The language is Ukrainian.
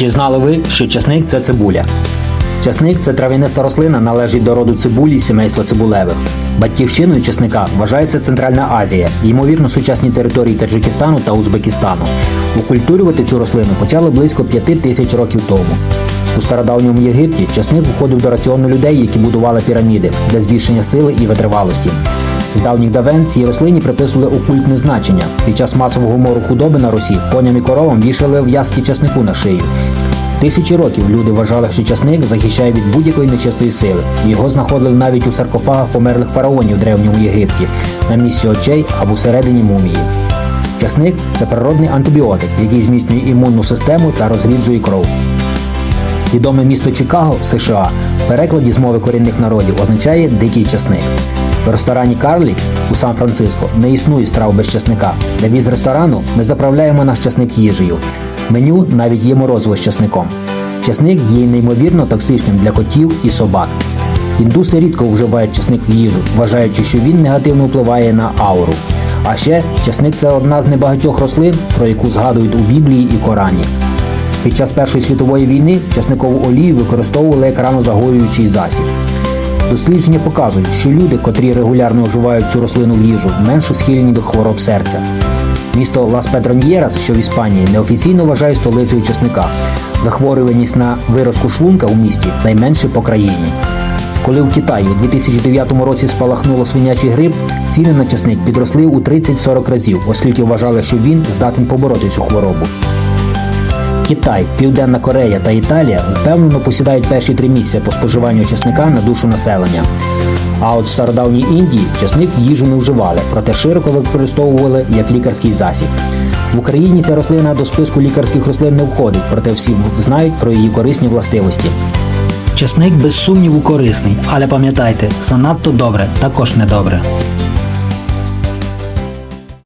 Чи знали ви, що часник це цибуля? Часник це трав'яниста рослина, належить до роду цибулі сімейства цибулевих. Батьківщиною часника вважається Центральна Азія, ймовірно, сучасні території Таджикистану та Узбекистану. Укультурювати цю рослину почали близько п'яти тисяч років тому. У стародавньому Єгипті часник входив до раціону людей, які будували піраміди для збільшення сили і витривалості. З давніх давен цій рослині приписували окультне значення. Під час масового мору худоби на Русі коням і коровам вішали в'язки часнику на шию. Тисячі років люди вважали, що часник захищає від будь-якої нечистої сили. Його знаходили навіть у саркофагах померлих фараонів в древньому Єгипті, на місці очей або всередині мумії. Часник це природний антибіотик, який зміцнює імунну систему та розріджує кров. Відоме місто Чикаго, США, в перекладі з мови корінних народів означає дикий часник. В ресторані Карлі у Сан-Франциско не існує страв без часника. Для віз ресторану ми заправляємо наш часник їжею. Меню навіть є морозиво з часником. Часник є неймовірно токсичним для котів і собак. Індуси рідко вживають часник в їжу, вважаючи, що він негативно впливає на ауру. А ще часник це одна з небагатьох рослин, про яку згадують у Біблії і Корані. Під час Першої світової війни часникову олію використовували як ранозагоюючий засіб. Дослідження показують, що люди, котрі регулярно вживають цю рослину в їжу, менше схильні до хвороб серця. Місто Лас Петроньєрас, що в Іспанії, неофіційно вважає столицею часника. Захворюваність на виразку шлунка у місті найменше по країні. Коли в Китаї у 2009 році спалахнуло свинячий грип, ціни на часник підросли у 30-40 разів, оскільки вважали, що він здатен побороти цю хворобу. Китай, Південна Корея та Італія впевнено посідають перші три місця по споживанню чесника на душу населення. А от в стародавній Індії чесник в їжу не вживали, проте широко використовували як лікарський засіб. В Україні ця рослина до списку лікарських рослин не входить, проте всі знають про її корисні властивості. Часник без сумніву корисний, але пам'ятайте, занадто добре також недобре.